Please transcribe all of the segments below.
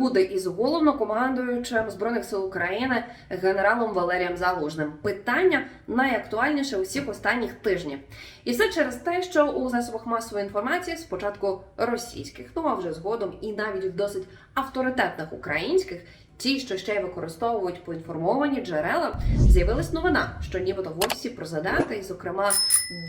буде із головнокомандуючим збройних сил України генералом Валерієм Залужним? Питання найактуальніше усіх останніх тижнів, і все через те, що у засобах масової інформації спочатку російських, ну а вже згодом і навіть досить авторитетних українських. Ті, що ще й використовують поінформовані джерела, з'явилась новина, що нібито в офісі і, зокрема,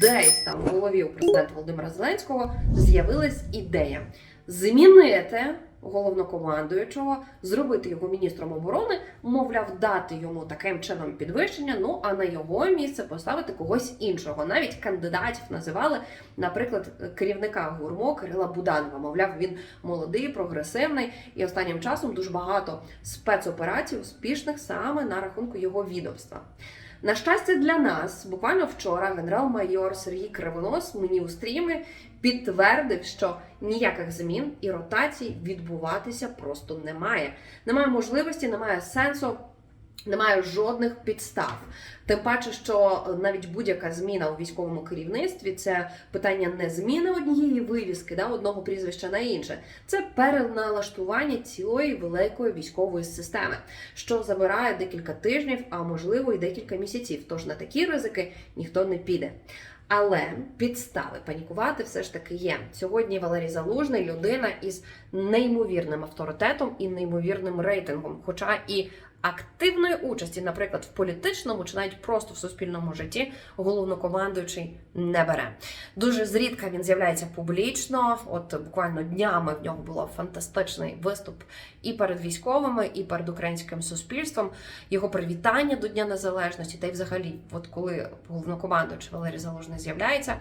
десь там в голові у президента Володимира Зеленського з'явилась ідея змінити головнокомандуючого, зробити його міністром оборони, мовляв, дати йому таким чином підвищення. Ну а на його місце поставити когось іншого. Навіть кандидатів називали, наприклад, керівника гурмо Кирила Буданова. Мовляв, він молодий, прогресивний, і останнім часом дуже багато спецоперацій успішних саме на рахунку його відомства. На щастя, для нас буквально вчора генерал-майор Сергій Кривонос мені у стрімі підтвердив, що ніяких змін і ротацій відбуватися просто немає. Немає можливості, немає сенсу. Немає жодних підстав. Тим паче, що навіть будь-яка зміна у військовому керівництві це питання не зміни однієї вивіски, да, одного прізвища на інше, це переналаштування цілої великої військової системи, що забирає декілька тижнів, а можливо і декілька місяців. Тож на такі ризики ніхто не піде. Але підстави панікувати все ж таки є. Сьогодні Валерій Залужний людина із неймовірним авторитетом і неймовірним рейтингом, хоча і активної участі, наприклад, в політичному чи навіть просто в суспільному житті, головнокомандуючий не бере. Дуже зрідка він з'являється публічно. От буквально днями в нього було фантастичний виступ і перед військовими, і перед українським суспільством. Його привітання до Дня Незалежності, та й взагалі, от коли головнокомандуючий Валерій Залужний з'являється.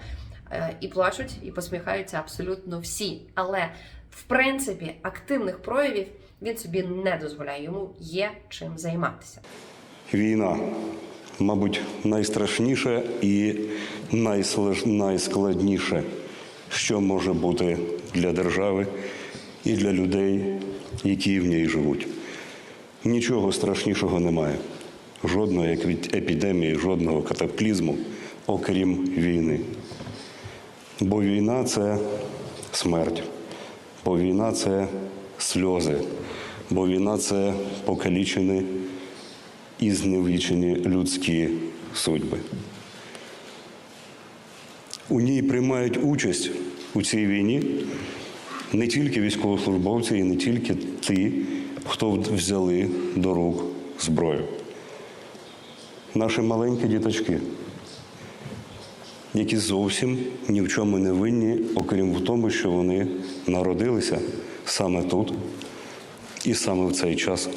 е, І плачуть, і посміхаються абсолютно всі. Але в принципі активних проявів він собі не дозволяє. Йому є чим займатися. Війна, мабуть, найстрашніше і найскладніше, що може бути для держави і для людей, які в ній живуть. Нічого страшнішого немає. Жодної епідемії, жодного катаклізму, окрім війни. Бо війна це смерть, бо війна це сльози, бо війна це покалічені і зневічені людські судьби. У ній приймають участь у цій війні не тільки військовослужбовці і не тільки ті, хто взяли до рук зброю. Наші маленькі діточки, які зовсім ні в чому не винні, окрім в тому, що вони народилися саме тут і саме в цей час.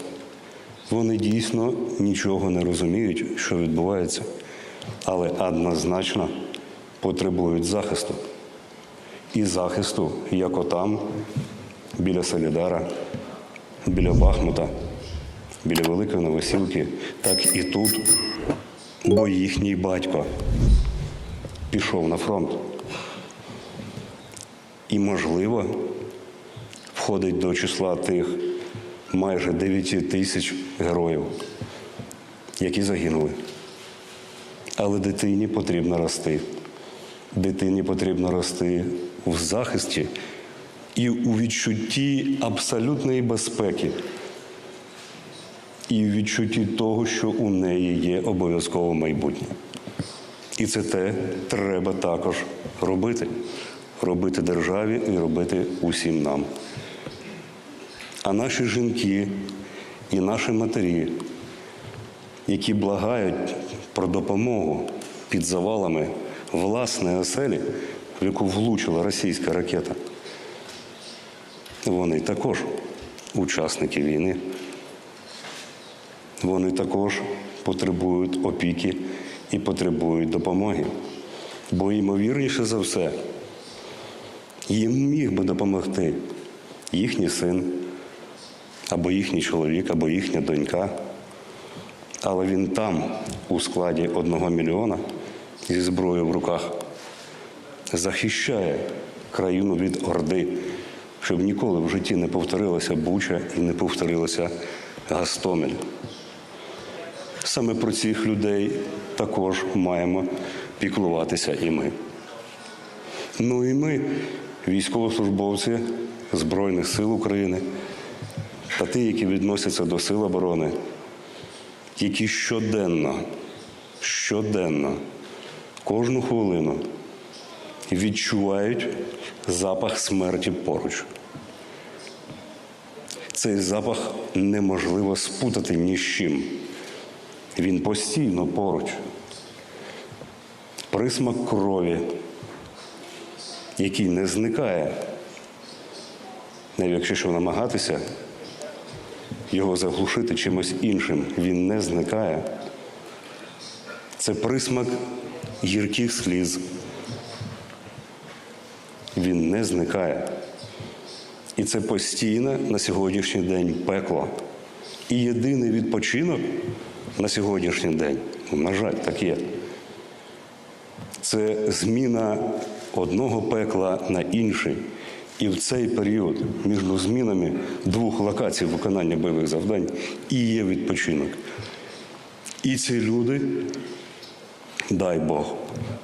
Вони дійсно нічого не розуміють, що відбувається, але однозначно потребують захисту. І захисту, як отам, біля Солідара, біля Бахмута, біля Великої Новосілки, так і тут, бо їхній батько пішов на фронт. І, можливо, входить до числа тих майже 9 тисяч героїв, які загинули. Але дитині потрібно рости. Дитині потрібно рости в захисті і у відчутті абсолютної безпеки, і в відчутті того, що у неї є обов'язково майбутнє. І це те треба також робити. Робити державі і робити усім нам. А наші жінки і наші матері, які благають про допомогу під завалами власної оселі, в яку влучила російська ракета, вони також учасники війни. Вони також потребують опіки і потребують допомоги. Бо, ймовірніше за все, їм міг би допомогти їхній син, або їхній чоловік, або їхня донька. Але він там, у складі одного мільйона, зі зброєю в руках, захищає країну від Орди, щоб ніколи в житті не повторилася Буча і не повторилася Гастомель. Саме про цих людей також маємо піклуватися і ми. Ну і ми, військовослужбовці Збройних сил України, та ті, які відносяться до сил оборони, які щоденно, щоденно, кожну хвилину відчувають запах смерті поруч. Цей запах неможливо спутати ні з чим. Він постійно поруч. Присмак крові, який не зникає, навіть якщо що намагатися його заглушити чимось іншим, він не зникає. Це присмак гірких сліз. Він не зникає. І це постійне на сьогоднішній день пекло. І єдиний відпочинок на сьогоднішній день, ну, на жаль, так є. Це зміна одного пекла на інший. І в цей період між змінами двох локацій виконання бойових завдань і є відпочинок. І ці люди, дай Бог,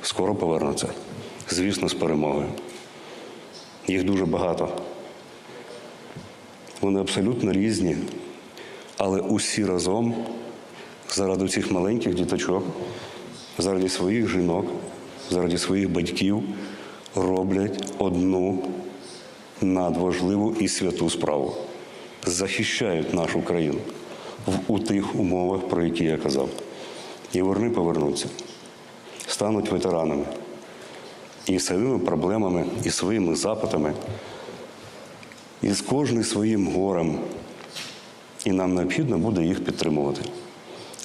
скоро повернуться. Звісно, з перемогою. Їх дуже багато. Вони абсолютно різні, але усі разом заради цих маленьких діточок, заради своїх жінок, заради своїх батьків роблять одну надважливу і святу справу. Захищають нашу країну у тих умовах, про які я казав. І вони повернуться, стануть ветеранами і своїми проблемами, і своїми запитами, і з кожним своїм горем. І нам необхідно буде їх підтримувати.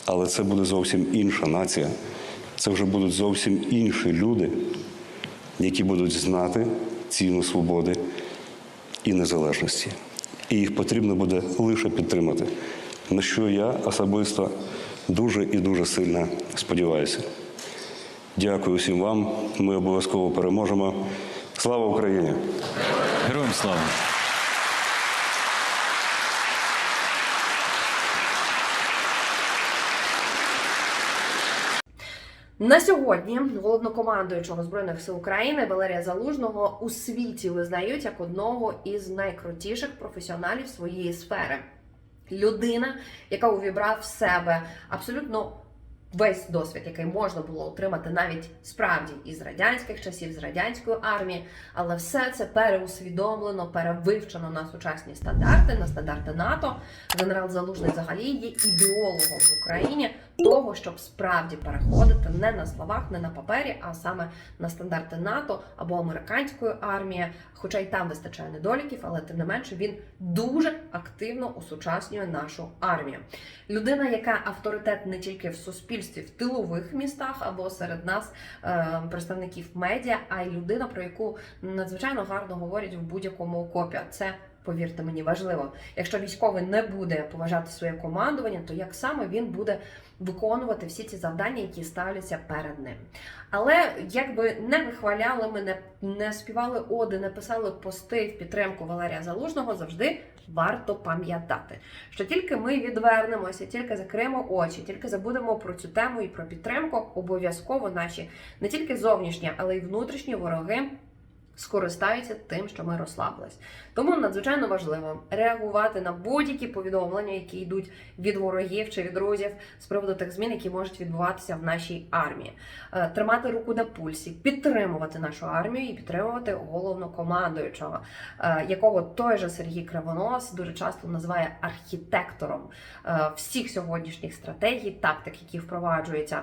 Але це буде зовсім інша нація. Це вже будуть зовсім інші люди, які будуть знати ціну свободи і незалежності. І їх потрібно буде лише підтримати, на що я особисто дуже і дуже сильно сподіваюся. Дякую всім вам. Ми обов'язково переможемо. Слава Україні! Героям слава! На сьогодні головнокомандуючого збройних сил України Валерія Залужного у світі визнають як одного із найкрутіших професіоналів своєї сфери. Людина, яка увібрав в себе абсолютно весь досвід, який можна було отримати навіть справді із радянських часів, з радянської армії, але все це переусвідомлено, перевивчено на сучасні стандарти, на стандарти НАТО. Генерал Залужний взагалі є ідеологом в Україні того, щоб справді переходити не на словах, не на папері, а саме на стандарти НАТО або американської армії. Хоча й там вистачає недоліків, але тим не менше він дуже активно осучаснює нашу армію. Людина, яка авторитет не тільки в суспільстві, в тилових містах або серед нас, е, представників медіа, а й людина, про яку надзвичайно гарно говорять в будь-якому окопі. Це Повірте мені, важливо. Якщо військовий не буде поважати своє командування, то як саме він буде виконувати всі ці завдання, які ставляться перед ним? Але якби не вихваляли ми, не, не співали оди, не писали пости в підтримку Валерія Залужного, завжди варто пам'ятати, що тільки ми відвернемося, тільки закриємо очі, тільки забудемо про цю тему і про підтримку, обов'язково наші не тільки зовнішні, але й внутрішні вороги скористаються тим, що ми розслабились. Тому надзвичайно важливо реагувати на будь-які повідомлення, які йдуть від ворогів чи від друзів з приводу тих змін, які можуть відбуватися в нашій армії, Е, тримати руку на пульсі, підтримувати нашу армію і підтримувати головнокомандуючого, е, якого той же Сергій Кривонос дуже часто називає архітектором е, всіх сьогоднішніх стратегій, тактик, які впроваджуються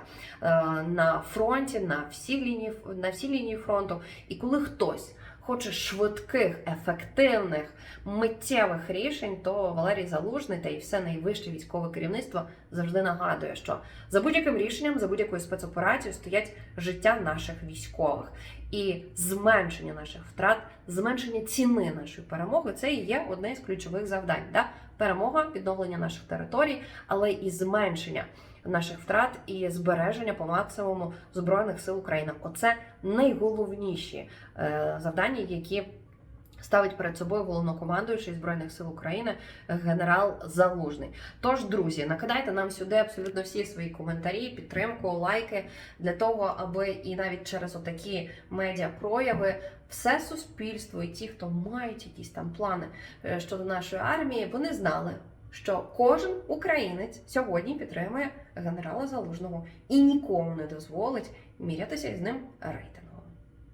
на фронті, на всі лінії на всі лінії фронту. І коли хтось хоче швидких, ефективних, миттєвих рішень, то Валерій Залужний та і все найвище військове керівництво завжди нагадує, що за будь-яким рішенням, за будь-якою спецоперацією стоять життя наших військових. І зменшення наших втрат, зменшення ціни нашої перемоги це і є одне з ключових завдань. Да? Перемога, відновлення наших територій, але і зменшення наших втрат і збереження по максимуму збройних сил України. Оце найголовніші е, завдання, які ставить перед собою головнокомандуючий збройних сил України генерал Залужний. Тож, друзі, накидайте нам сюди абсолютно всі свої коментарі, підтримку, лайки для того, аби і навіть через отакі медіапрояви все суспільство і ті, хто мають якісь там плани е, щодо нашої армії, вони знали. Що кожен українець сьогодні підтримує генерала Залужного і нікому не дозволить мірятися із ним рейтингом.